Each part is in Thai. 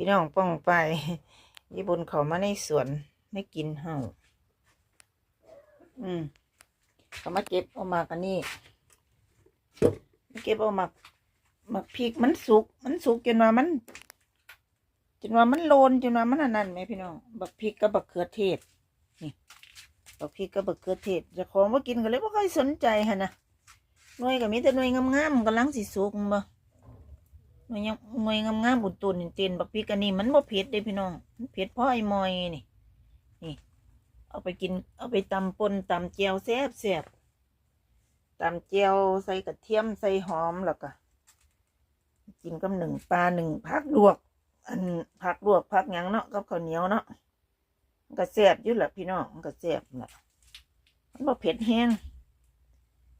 พี่น้องป้องไปญี่ปุ่นเขามาในสวนไม่กินเห่าอืมเขามาเก็บเอามากันนี่เก็บเอามาหมาพริกมันสุก มันสุกจนว่ามันจนว่ามันโลนจนว่ามันอันนั้นไหมพี่น้องบักพริกกับบักเขือเทศนี่บักพริกกับบักเขือเทศจะของว่ากินก็เลยไม่ค่อยสนใจฮะนะหน่วยก็มีแต่หน่วยงามๆกำลังสิสุกบ่ หน่วยยังหน่วยงามๆบุญตุนเตียนบักพริกอันนี้มันบ่เผ็ดเด้พี่น้องมันเผ็ดเพราะไอ้มอยนี่นี่ เอาไปกิน เอาไปตำปนตำเจียวแซ่บแซ่บตำเจียวใส่กระเทียมใส่หอมแล้วก็กินกับหนึ่งปลาหนึ่งผักลวก อันผักลวกผักหยังเนาะกับข้าวเหนียวเนาะก็แซ่บอยู่แหละพี่น้องก็แซ่บแหละมันบ่เผ็ดแห้ง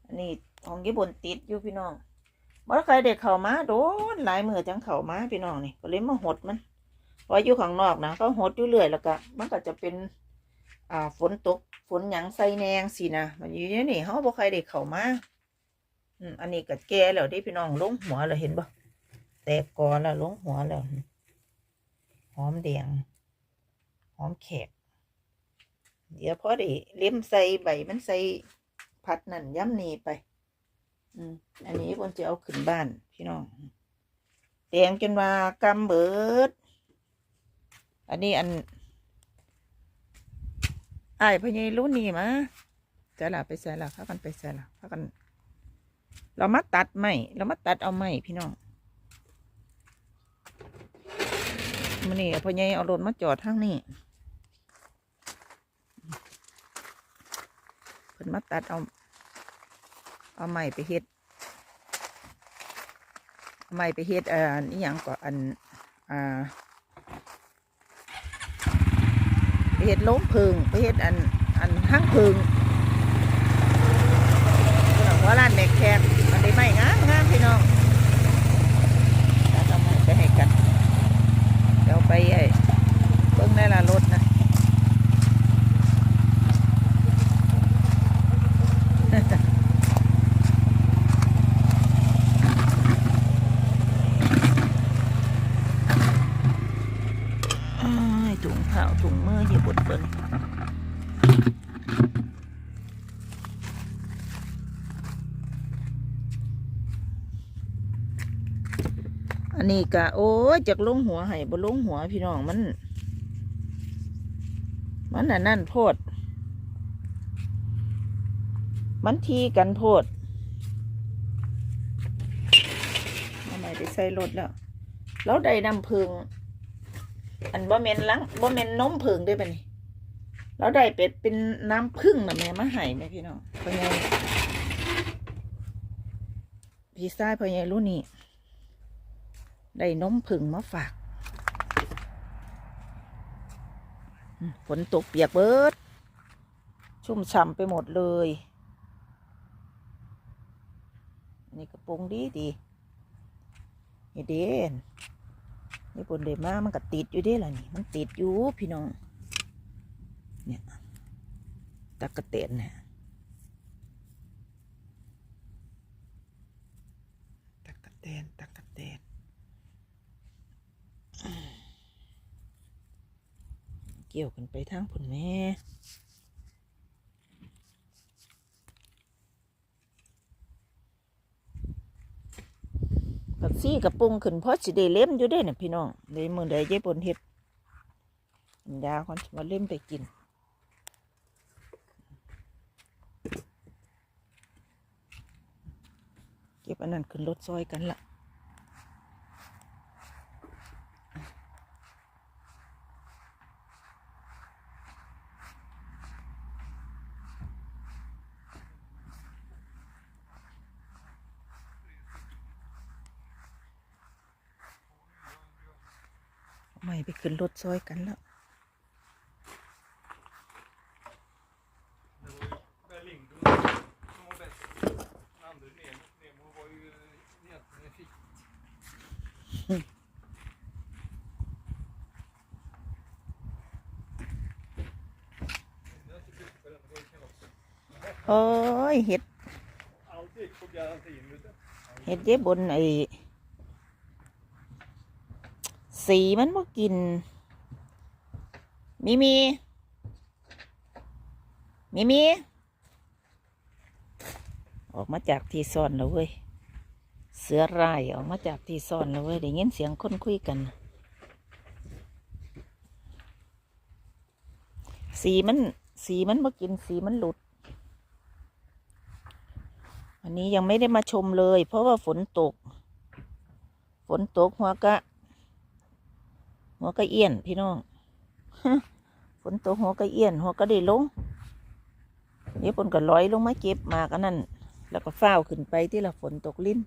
อันนี้ของญี่ปุ่นติดอยู่พี่น้อง บ่ใครเด็กเข้ามาโดนหลายมือจังเข้ามาพี่น้องนี่ก็เลยมาหดมันเพราอยู่ข้างนอกนะก็หดอยู่เรื่อยแล้วก็มันก็จะเป็นอ่าฝนตกฝนหยังใส่แนงสินะมันอยู่ในนี่เขาบ่ใครเด็กเข้ามาอืมอันนี้ก็แก่แล้วเด้พี่น้องลงหัวแล้วเห็นบ่แตกกอแล้วลงหัวแล้วหอมแดงหอมแขกเดี๋ยวพอด้เลี้ยมใส่ใบมันใส่พัดนั่นย้ำนีไป อันนี้คนจะเอาขึ้นบ้าน พี่น้องแดงจนว่ากำเบิด อันนี้อันไอ้พญายรุ่นนี่มาใส่ละไปใส่ละพากันไปใส่ละพากัน เรามาตัดไม้เรามาตัดเอาไม้พี่น้องมันนี่พ่อใหญ่เอารถมาจอดทางนี้เพิ่นมาตัดเอา เอาไม้ไปเฮ็ดเอาไม้ไปเฮ็ดอ่อนนี้ยังก็อันอ่าไปเฮ็ดล้มพึงไปเฮ็ดอันอันห้างพึงว่าร้านแบกแคบมันได้ไม้งามงามพี่น้องตัดเอาไม้ไปให้กันเดี๋ยวไปไอ้เบิ้งได้ละรถนะ อ้าย ถุงเท้าถุงมืออยู่บนเบิ้งอันนี้กะโอ้ยจากลงหัวให้บ่ลงหัวพี่น้องมัน มันน่ะนั่นโพด มันทีกันโพดเอาใหม่ไปใส่รถแล้วแล้วได้น้ำผึ้ง อันบ่เมนลังบ่เมนน้มผึ้งได้ปะนี่แล้วได้เป็ดเป็นน้ำผึ้งนะแม่มาให้แม่พี่น้องพ่อใหญ่พี่ชายพ่อใหญ่รู้นี่ได้น้มผึ้งมาฝากฝนตกเปียกเบิด ชุ่มฉ่ำไปหมดเลย นี่กระโปรงดีดีนี่เด่น นี่ปนเดมามันก็ติดอยู่เด้ล่ะนี่ มันติดอยู่พี่น้อง เนี่ยตะกะเตนเนี่ยตะกะเตนตะกะเตนเกี่ยวกันไปทางผลแม่ ซี่กระปรุงขึ้นเพราะสิได้เล่มอยู่ได้น่ะพี่น้องเลยมือใดเย่บนเห็ดยาคนมาเล่มไปกินเก็บอันนั้นขึ้นรถซอยกันละเอา ไปขึ้นรถซอยกันแล้วโอ้ยเห็ด เห็ดเย็บบนไอ้ สีมันบ่กิน มีมี มีมี ออกมาจากที่ซ่อนแล้วเว้ย เสือร้ายออกมาจากที่ซ่อนแล้วเว้ยได้ยินเสียงคนคุยกัน สีมัน สีมันบ่กินสีมันหลุดวันนี้ยังไม่ได้มาชมเลย เพราะว่าฝนตก ฝนตกหัวกะ หัวกะเอี้ยน พี่น้องฝนตกหัวกะเอี้ยน หัวกะได้ลงเดี๋ยวฝนก็ลอยลงมาเก็บมากันนั่น แล้วก็ฟ้าวขึ้นไปที่ละฝนตกลิ้น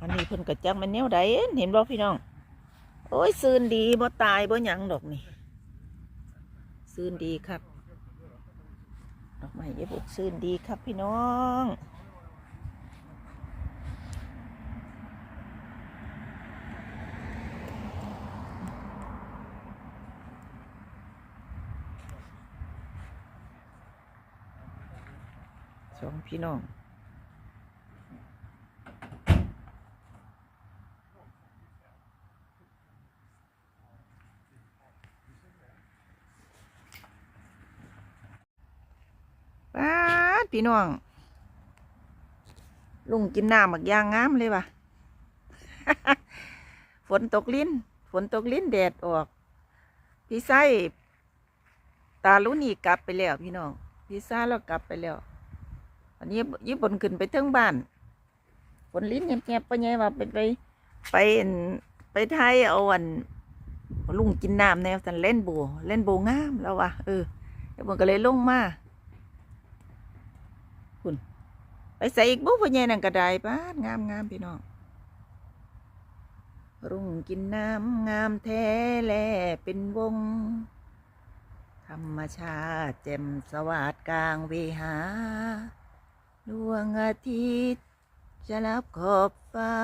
อันนี้เพิ่นก็จักมันแนวใดเห็นบ่พี่น้อง โอ้ยซืนดีบ่ตายบ่หยังดอกนี่ซืนดีครับ ดอกไม้ญี่ปุ่นซืนดีครับพี่น้องสองพี่น้อง ป้าด พี่น้อง ลุงกินน้ำหมักยางงามเลยว่ะฝนตกลิ้น ฝนตกลิ้นแดดออก พี่ไส้ตาลุนี่กลับไปแล้วพี่น้อง พี่ซ่าเรากลับไปแล้วอันนี้ญี่ปุ่นขึ้นไปเทิงบ้านฝนลิ้นแงบๆไปไงว่าไปไปไปไปไทยเอาอันลุงกินน้ำแนวสันเล่นโบเล่นโบงามแล้ววะเออญี่ปุ่นก็เลยลงมา คุณ ไปใส่อีกบุ๊บพ่อใหญ่นั่นก็ได้ป้านงามงามพี่น้องรุ่งกินน้ำงามแท้แลเป็นวง ธรรมชาติแจ่มสวัสดกลางเวหาดวงอาทิตย์ จะรับขอบฟ้า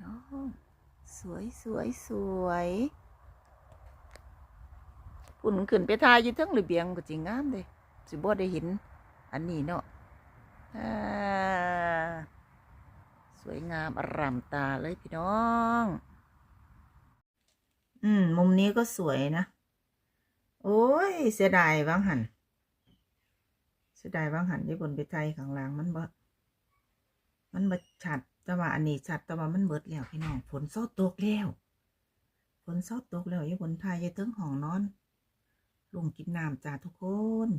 น้องสวยสวยสวยปุ่นขึ้นไปทายอยู่ทั้งระเบียงก็จริงงามเลยสิบ่ได้เห็น อันนี้เนาะสวยงามอร่ามตาเลยพี่น้อง อืม มุมนี้ก็สวยนะ โอ้ย เสียดายบางหัน เสียดายบางหันที่บนไปไทยข้างล่างมันบ่มันบ่ชัดแต่ว่าอันนี้ชัดแต่ว่ามันเบิดแล้วพี่น้อง ฝนเศร้าตกแล้ว ฝนเศร้าตกแล้วยู่บนไทยยู่เทิงห้องนอน ลุงกินน้ำจ้าทุกคน